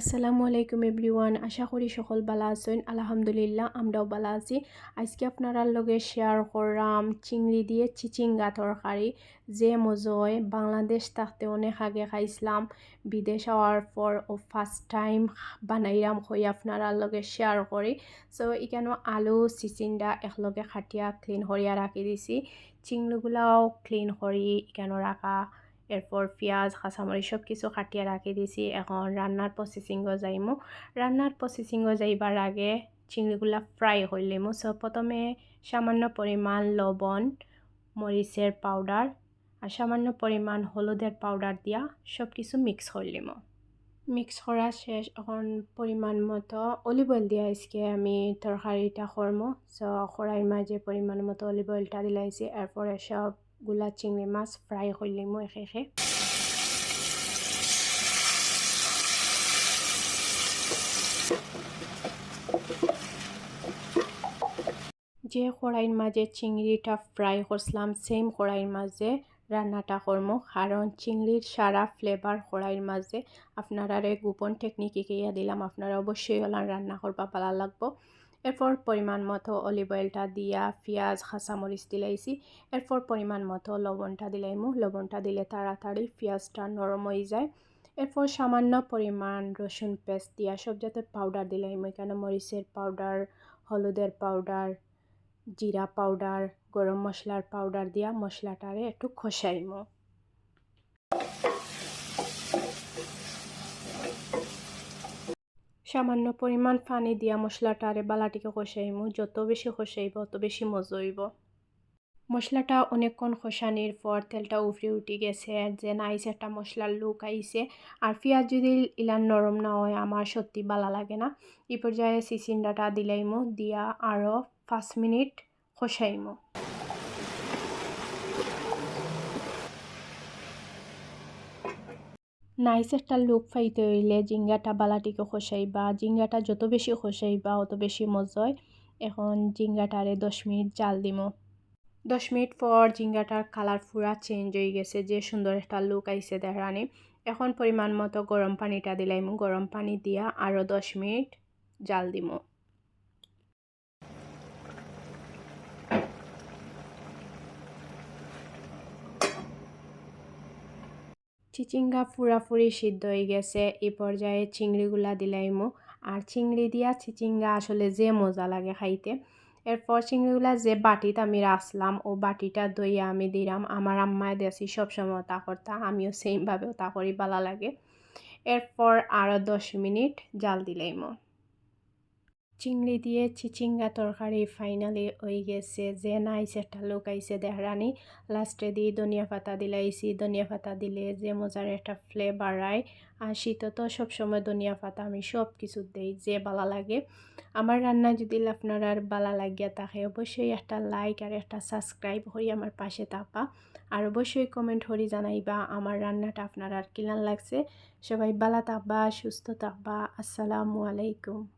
আসসালামু আলাইকুম এভরিওয়ান, আশা করি সকল বালা আছেন। আলহামদুলিল্লাহ, আমরাও বালা আছি। আজকে আপনারা লগে শেয়ার করলাম চিংড়ি দিয়ে চিচিঙ্গা তরকারি, যে মজয় বাংলাদেশ থাকতে অনেক আগে খাইছিলাম। বিদেশ হওয়ার পর ও ফার্স্ট টাইম বানাইরাম হই আপনারা লগে শেয়ার করি। সো এখানে আলু, চিচিঙ্গা একলগে খাটিয়া ক্লিন করিয়া রাখি দিছি। চিংড়িগুলাও ক্লিন করি এখানে রাখা এরপর পেঁয়াজ, কাঁচামরিচ সব কিছু কাটিয়ে রাখি দিছি। এখন রান্নার প্রসেসিংও যাইমু রান্নার প্রসেসিংও যাইবার আগে চিংড়িগুলা ফ্রাই হইলিমু সো প্রথমে সামান্য পরিমাণ লবণ মরিচের পাউডার আর সামান্য পরিমাণ হলুদের পাউডার দিয়া সব কিছু মিক্স করলিমু মিক্স করা শেষ এখন পরিমাণ মতো অলিভ অয়েল দিয়ে আজকে আমি তরকারিটা করব সো কড়াইয়ের মাঝে পরিমাণ মতো অলিভ অয়েলটা দিলাইছি এরপরে সব গুলা চিংড়ি মাছ ফ্রাই করলিমু একে যে কড়াইয়ের মাঝে চিংড়িটা ফ্রাই করছিলাম সেম কড়াইয়ের মাঝে রান্নাটা করব কারণ চিংড়ির সারা ফ্লেভার কড়াইয়ের মাঝে আপনারা গোপন টেকনিক ইয়া দিলাম আপনারা অবশ্যই রান্না করবা ভালো লাগবো এরপর পরিমাণ মতো অলিভ অয়েলটা দিয়া, পেঁয়াজ, কাঁচামরিচ দিলাইছি। এরপর পরিমাণ মতো লবণটা দিলাইমু। লবণটা দিলে তাড়াতাড়ি পেঁয়াজটা নরম হয়ে যায়। এরপর সামান্য পরিমাণ রসুন পেস্ট দিয়া সব জাতের পাউডার দিলাইমু। এখানে মরিচের পাউডার হলুদের পাউডার জিরা পাউডার গরম মশলার পাউডার দিয়া মশলাটারে একটু খসাইমু। সামান্য পরিমাণ পানি দিয়া মশলাটা আরে বালাটিকে কষাইমু। যত বেশি কষাইব তত বেশি মজা হইব। মশলাটা অনেকক্ষণ খসানির পর তেলটা উফরে উঠে গেছে। যে নাইস একটা মশলার লুক আইছে। আর পেঁয়াজ যদি ইলান নরম না হয়, আমার সত্যি বালা লাগে না। এই পর্যায়ে সিসিন্ডাটা দিলাইমু, দিয়া আরও পাঁচ মিনিট খসাইমু নাইস একটা লুক পাইতে হইলে জিঙ্গাটা বালাটিকে খসাইবা, জিঙ্গাটা যত বেশি খসাইবা অত বেশি মজা এখন জিঙ্গাটারে দশ মিনিট জাল দিমো। দশ মিনিট পর জিঙ্গাটার কালার পুরা চেঞ্জ হয়ে গেছে, যে সুন্দর একটা লুক আইছে দেখানি। এখন পরিমাণ মতো গরম পানিটা দিলাইমু। গরম পানি দিয়া আরও দশ মিনিট জাল দিমো। চিচিঙ্গা পুরাপুরি সিদ্ধ হয়ে গেছে। এই পর্যায়ে চিংড়িগুলা দিলাইমো আর চিংড়ি দিয়া চিচিঙ্গা আসলে যে মজা লাগে খাইতে। এরপর চিংড়িগুলা যে বাটিতে আমি রাখলাম ও বাটিটা দইয়া আমি দিলাম আমার আম্মায় দেশি সবসময় তা করতাম আমিও সেমভাবে তা করি ভালো লাগে। এরপর আরও দশ মিনিট জাল দিলাইমো চিংড়ি দিয়ে চিচিঙ্গা তরকারি ফাইনালি হয়ে গেছে। যে নাইস একটা লোক আইসে দেহরানি। লাস্টে দিয়ে ধনিয়া পাতা দিলাইছি ধনিয়া পাতা দিলে যে মজার একটা ফ্লেভার আয় আর শীত তো সবসময় ধনিয়া পাতা আমি সব কিছু দিই, যে ভালো লাগে। আমার রান্না যদি আপনার আর ভালো লাগিয়া থাকে, অবশ্যই একটা লাইক আর একটা সাবস্ক্রাইব হয়ে আমার পাশে থাকা। আর অবশ্যই কমেন্ট করি জানাইবা আমার রান্নাটা আপনার আর কিলান লাগছে। সবাই ভালো থাকবা, সুস্থ থাকবা। আসসালামু আলাইকুম।